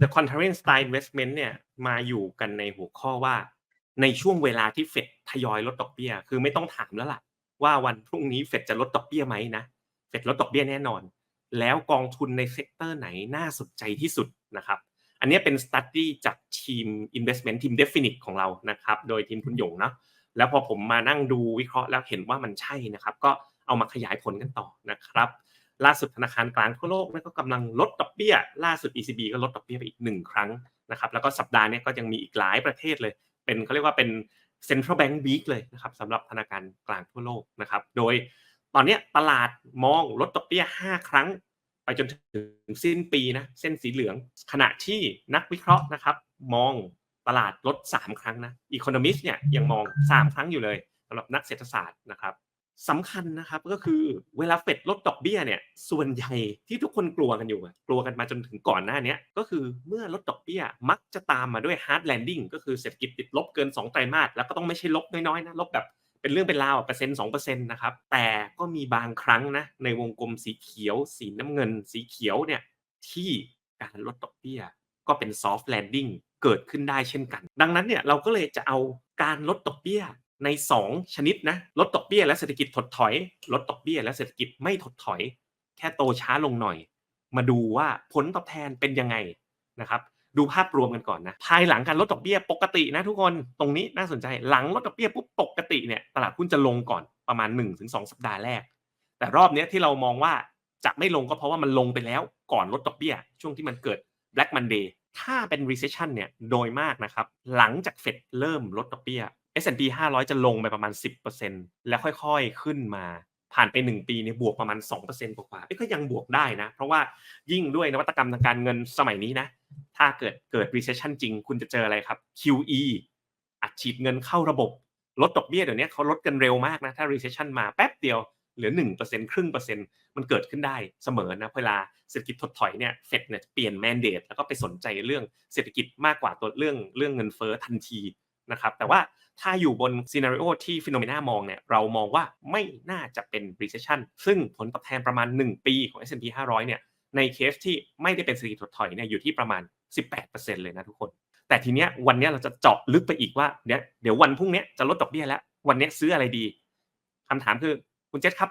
The Contrarian Style Investment เนี่ยมาอยู่กันในหัวข้อว่า ในช่วงเวลาที่เฟดทยอยลดดอกเบี้ย คือไม่ต้องถามแล้วล่ะ ว่าวันพรุ่งนี้เฟดจะลดดอกเบี้ยไหมนะเฟดลดดอกเบี้ยแน่นอน แล้วกองทุนในเซกเตอร์ไหนน่าสนใจที่สุดนะครับอันนี้เป็น study จากทีม investment ทีม definite ของเรานะครับโดยทีมคุณหยงเนาะแล้วพอผมมานั่งดูวิเคราะห์แล้วเห็นว่ามันใช่นะครับ ก็เอามาขยายผลกันต่อนะครับ ล่าสุดธนาคารกลางทั่วโลกก็กำลังลดดอกเบี้ย ล่าสุด ECB ก็ลดดอกเบี้ยไปอีกหนึ่งครั้งนะครับแล้วก็สัปดาห์นี้ก็ยังมีอีกหลายประเทศเลย เป็นเขาเรียกว่าเป็น central bank week เลยนะครับสำหรับธนาคารกลางทั่วโลกนะครับโดยตอนนี้ตลาดมองลดดอกเบี้ย 5 ครั้ง ไปจนถึงสิ้นปีนะเส้นสีเหลือง ขณะที่นักวิเคราะห์นะครับมองตลาดลด 3 ครั้งนะ Economist เนี่ยยังมอง 3 ครั้งอยู่เลยสำหรับนักเศรษฐศาสตร์นะครับ สำคัญนะครับก็คือเวลาเฟดลดดอกเบี้ยเนี่ยส่วนใหญ่ที่ทุกคนกลัวกันอยู่กลัวกันมาจนถึงก่อนหน้านี้ก็คือเมื่อลดดอกเบี้ยมักจะตามมาด้วย hard landing ก็คือเศรษฐกิจติดลบเกิน 2 ไตรมาสแล้วก็ต้องไม่ใช่ลบน้อยๆนะลบแบบเป็นเรื่องเป็นราวเปอร์เซ็นต์สองเปอร์เซ็นต์นะครับแต่ก็มีบางครั้งนะในวงกลมสีเขียว สีน้ำเงิน สีเขียวเนี่ยที่การลดดอกเบี้ยก็เป็น soft landing เกิดขึ้นได้เช่นกัน ดังนั้นเนี่ยเราก็เลยจะเอาการลดดอกเบี้ย ใน 2 ชนิดนะลดดอกเบี้ยและเศรษฐกิจถดถอยลดดอกเบี้ยและเศรษฐกิจไม่ถดถอย แค่โตช้าลงหน่อย มาดูว่าผลตอบแทนเป็นยังไงนะครับดูภาพรวมกันก่อนนะภายหลังการลดดอกเบี้ยปกตินะทุกคนตรงนี้น่าสนใจหลังลดดอกเบี้ยปุ๊บปกติเนี่ยตลาดหุ้นจะลงก่อนประมาณ 1-2 สัปดาห์แรก แต่รอบนี้ที่เรามองว่าจะไม่ลงก็เพราะว่ามันลงไปแล้วก่อนลดดอกเบี้ย ช่วงที่มันเกิด Black Monday ถ้าเป็น recession เนี่ยโดยมากนะครับหลังจากเฟดเริ่มลดดอกเบี้ย S&P 500 จะลงไปประมาณ 10%แล้วค่อยๆขึ้นมาผ่านไป 1 ปีเนี่ยบวกประมาณ 2%กว่าๆก็ยังบวกได้นะ เพราะว่ายิ่งด้วยนวัตกรรมทางการเงินสมัยนี้นะ ถ้าเกิดเกิด recession จริง คุณจะเจออะไรครับ QE อัดฉีดเงินเข้าระบบ ลดดอกเบี้ยเดี๋ยวนี้เขาลดกันเร็วมากนะ ถ้า recession มาแป๊บเดียวเหลือ 1%ครึ่งเปอร์เซ็นต์มันเกิดขึ้นได้เสมอนะ เวลาเศรษฐกิจถดถอยเนี่ยเฟดเนี่ยเปลี่ยนแมนเดตแล้วก็ไปสนใจเรื่องเศรษฐกิจมากกว่าตัวเรื่องเรื่องเงินเฟ้อทันที นะครับแต่ว่าถ้าอยู่บนซีนารีโอที่ฟิโนเมนามองเนี่ยเรามองว่าไม่น่าจะเป็น recession ซึ่งผลตอบแทนประมาณ 1 ปีของ S&P 500 เนี่ยในเคสที่ไม่ได้เป็นเศรษฐกิจถดถอยเนี่ยอยู่ที่ประมาณ 18%เลยนะทุกคน แต่ทีเนี้ยวันเนี้ยเราจะเจาะลึกไปอีกว่าเดี๋ยวเดี๋ยววันพรุ่งนี้จะลดดอกเบี้ยแล้ว วันนี้ซื้ออะไรดีคำถามคือคุณเจษครับ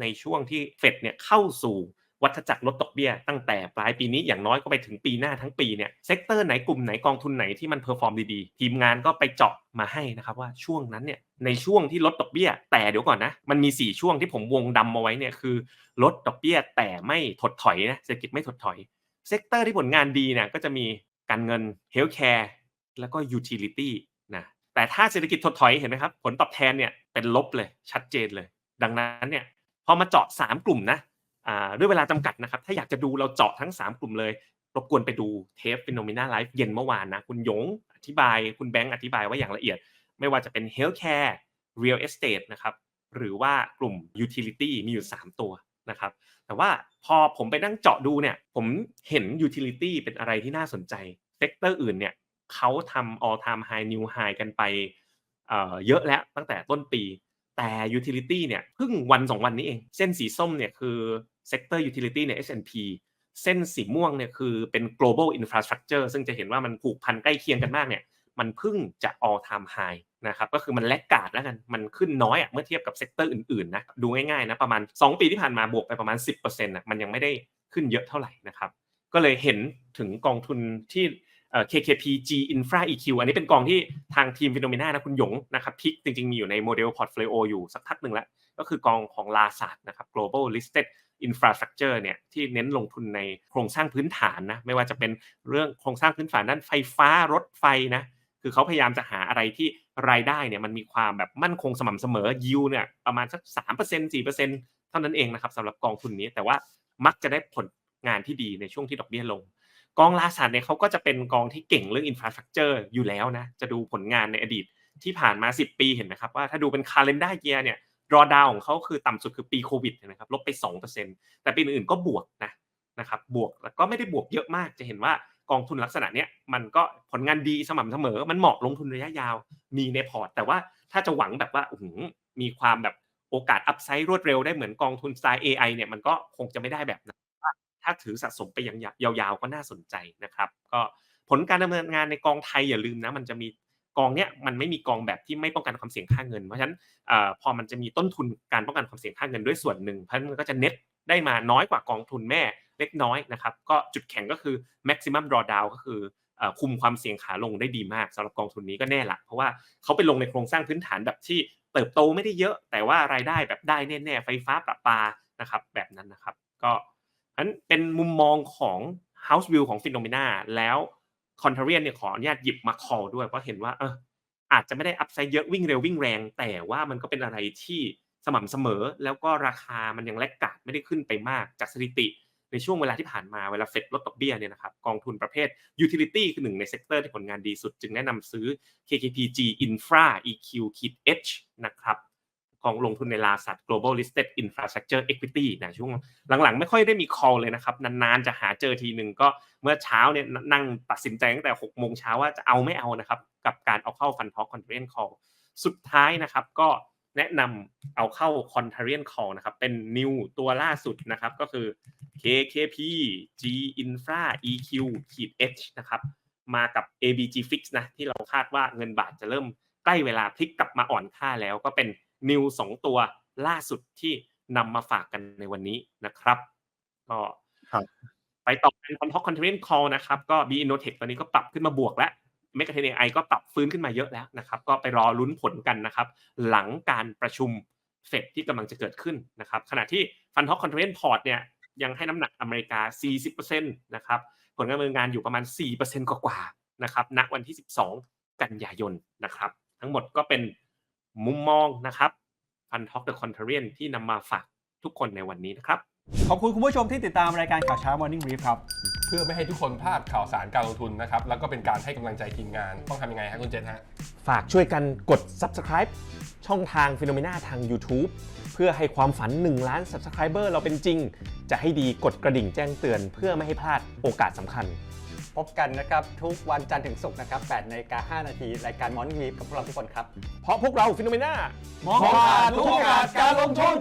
ในช่วงที่เฟดเนี่ยเข้าสู่ วัฏจักรลดดอกเบี้ยตั้งแต่ปลายปีนี้อย่างน้อยก็ไปถึงปีหน้าทั้งปีเนี่ยเซกเตอร์ไหนกลุ่มไหนกองทุนไหนที่มันเพอร์ฟอร์มดีๆ ทีมงานก็ไปเจาะมาให้นะครับว่าช่วงนั้นเนี่ยในช่วงที่ลดดอกเบี้ย แต่เดี๋ยวก่อนนะ มันมี 4 ช่วงที่ผมวงดำมาไว้เนี่ยคือ ลดดอกเบี้ยแต่ไม่ถดถอยนะเศรษฐกิจไม่ถดถอยเซกเตอร์ที่ผลงานดีเนี่ยก็จะมีการเงินเฮลท์แคร์แล้วก็ยูทิลิตี้นะแต่ถ้าเศรษฐกิจถดถอยเห็นไหมครับ ผลตอบแทนเนี่ยเป็นลบเลยชัดเจนเลย ดังนั้นเนี่ยพอมาเจาะ 3 กลุ่มนะ ด้วยเวลาจำกัดนะครับ ถ้าอยากจะดูเราเจาะทั้ง 3 กลุ่มเลย รบกวนไปดูเทปฟิโนเมนาไลฟ์เย็นเมื่อวานนะ คุณยงอธิบาย คุณแบงค์อธิบายไว้อย่างละเอียด ไม่ว่าจะเป็น Healthcare Real Estate นะครับ หรือว่ากลุ่ม Utility มีอยู่ 3 ตัวนะครับ แต่ว่าพอผมไปนั่งเจาะดูเนี่ย ผมเห็น Utility เป็นอะไรที่น่าสนใจ เซกเตอร์อื่นเนี่ยเขาทำ all time high new high กันไปเยอะแล้วตั้งแต่ต้นปีแต่ utility เนี่ยเพิ่งวันสองวันนี้เอง เส้นสีส้มเนี่ยคือ sector utility ใน S&P เส้นสีม่วงเนี่ยคือเป็น global infrastructure ซึ่งจะเห็นว่ามันผูกพันใกล้เคียงกันมากเนี่ยมันพิ่งจะ all time high นะครับก็คือมันแลกกาดแล้วกันมันขึ้นน้อยอะเมื่อเทียบกับเซกเตอร์อื่นๆนะดูง่ายๆนะประมาณ 2 ปีที่ผ่านมาบวกไปประมาณ 10%นะมันยังไม่ได้ขึ้นเยอะเท่าไหร่นะครับก็เลยเห็นถึงกองทุนที่ KKP G Infra EQ อันนี้เป็นกองที่ทางทีมฟิโนเมนานะคุณหยงนะครับพิกจริงๆ มีอยู่ในโมเดลพอร์ตโฟลิโออยู่สักพักหนึ่งแล้ว ก็คือกองของลาซาดนะครับ global listed infrastructure เนี่ยที่เน้นลงทุนในโครงสร้างพื้นฐานนะไม่ว่าจะเป็นเรื่องโครงสร้างพื้นฐานด้านไฟฟ้ารถไฟนะคือเขาพยายามจะหาอะไรที่รายได้เนี่ยมันมีความแบบมั่นคงสม่ำเสมอยิวเนี่ยประมาณสักสามเปอร์เซ็นต์สี่เปอร์เซ็นต์เท่านั้นเองนะครับสำหรับกองทุนนี้แต่ว่ามักจะได้ผลงานที่ดีในช่วงที่ดอกเบี้ยลง กองลาซาดเนี่ยเขาก็จะเป็นกองที่เก่งเรื่องอินฟราสตรักเจอร์อยู่แล้วนะจะดูผลงานในอดีตที่ผ่านมา 10 ปีเห็นไหมครับว่าถ้าดูเป็นคาเลนด้าเกียร์เนี่ย รอดาวของเขาคือต่ำสุดคือปีโควิดนะครับลบไป 2%แต่ปีอื่นๆก็บวกนะนะครับบวกแล้วก็ไม่ได้บวกเยอะมากจะเห็นว่ากองทุนลักษณะเนี้ยมันก็ผลงานดีสม่ำเสมอ มันเหมาะลงทุนระยะยาวมีในพอร์ต แต่ว่าถ้าจะหวังแบบว่าอมีความแบบโอกาสอัพไซด์รวดเร็วได้เหมือนกองทุนสไตล์ AI เนี่ยมันก็คงจะไม่ได้แบบนั้นถ้าถือสะสมไปย่างยาวๆก็น่าสนใจนะครับ ก็ผลการดำเนินงานในกองไทยอย่าลืมนะ มันจะมี กองเนี้ยมันไม่มีกองแบบที่ไม่ป้องกันความเสี่ยงค่าเงิน เพราะฉะนั้นพอมันจะมีต้นทุนการป้องกันความเสี่ยงค่าเงินด้วยส่วนหนึ่งเพราะฉะนั้นมันก็จะเน็ตได้มาน้อยกว่ากองทุนแม่เล็กน้อยนะครับก็จุดแข็งก็คือ maximum drawdown ก็คือคุมความเสี่ยงขาลงได้ดีมากสำหรับกองทุนนี้ก็แน่ละเพราะว่าเขาไปลงในโครงสร้างพื้นฐานแบบที่เติบโตไม่ได้เยอะ แต่ว่ารายได้แบบได้แน่ๆไฟฟ้าประปานะครับแบบนั้นนะครับ ก็อันเป็นมุมมองของ House View ของ p h e n o m e n a แล้ว คอนเทเรียนเนี่ยขออนุญาตหยิบมา call ด้วย เพราะเห็นว่าเอออาจจะไม่ได้อัพไซด์เยอะวิ่งเร็ววิ่งแรง แต่ว่ามันก็เป็นอะไรที่สม่ำเสมอ แล้วก็ราคามันยังแลกกาดไม่ได้ขึ้นไปมากจากสถิติ ในช่วงเวลาที่ผ่านมาเวลาเฟดลดดอกเบี้ยเนี่ยนะครับกองทุนประเภท utility คือหนึ่งในเซกเตอร์ที่ผลงานดีสุด จึงแนะนำซื้อ KKPG Infra EQ H นะครับ กองลงทุนในลาสัต global listed infrastructure equity นะช่วงหลังๆ ไม่ค่อยได้มี call เลยนะครับ นานๆ จะหาเจอทีหนึ่งก็เมื่อเช้าเนี่ยนั่งตัดสินใจตั้งแต่6โมงเช้าว่าจะเอาไม่เอานะครับ กับการเอาเข้า Fund Talk Conference Call สุดท้ายนะครับก็แนะนำเอาเข้า Contrarian Call นะครับ เป็น new ตัวล่าสุดนะครับ ก็คือ KKP G Infra EQ H นะครับมากับ ABG Fix นะที่เราคาดว่าเงินบาทจะเริ่มใกล้เวลาพลิกกลับมาอ่อนค่าแล้วก็เป็น นิวสองตัวล่าสุดที่นำมาฝากกันในวันนี้นะครับ ก็ครับไปต่อเป็นคอนท็อกคอนเทนต์คอลนะครับ ก็ B Innotech ตอนนี้ก็ปรับขึ้นมาบวกแล้วเมกะเทนไอก็ปรับฟื้นขึ้นมาเยอะแล้วนะครับ ก็ไปรอลุ้นผลกันนะครับ หลังการประชุมเฟดที่กำลังจะเกิดขึ้นนะครับ ขณะที่ฟันท็อกคอนเทนต์พอร์ตเนี่ยยังให้น้ำหนักอเมริกา 40%นะครับ ผลการดำเนินงานอยู่ประมาณ 4%กว่าๆนะครับ ณ วันที่ 12 กันยายนนะครับ ทั้งหมดก็เป็น มุมมองนะครับฟันท็อกเดอะคอนเทเรียนที่นำมาฝากทุกคนในวันนี้นะครับ ขอบคุณคุณผู้ชมที่ติดตามรายการข่าวเช้า Morning Brief ครับ เพื่อไม่ให้ทุกคนพลาดข่าวสารการลงทุนนะครับ แล้วก็เป็นการให้กำลังใจทีมงาน ต้องทำยังไงฮะคุณเจษฮะ ฝากช่วยกันกด subscribe ช่องทางฟิโนเมนาทาง YouTube เพื่อให้ความฝัน 1 ล้าน subscriber เราเป็นจริง จะให้ดีกดกระดิ่งแจ้งเตือน เพื่อไม่ให้พลาดโอกาสสำคัญ พบกันนะครับ ทุกวันจันทร์ถึงศุกร์นะครับ8นาฬิกา5นาทีรายการ Morning Brief กับพวกเราทุกคนครับ เพราะพวกเราฟิโนเมนามองผ่านทุกโอกาสการลงทุน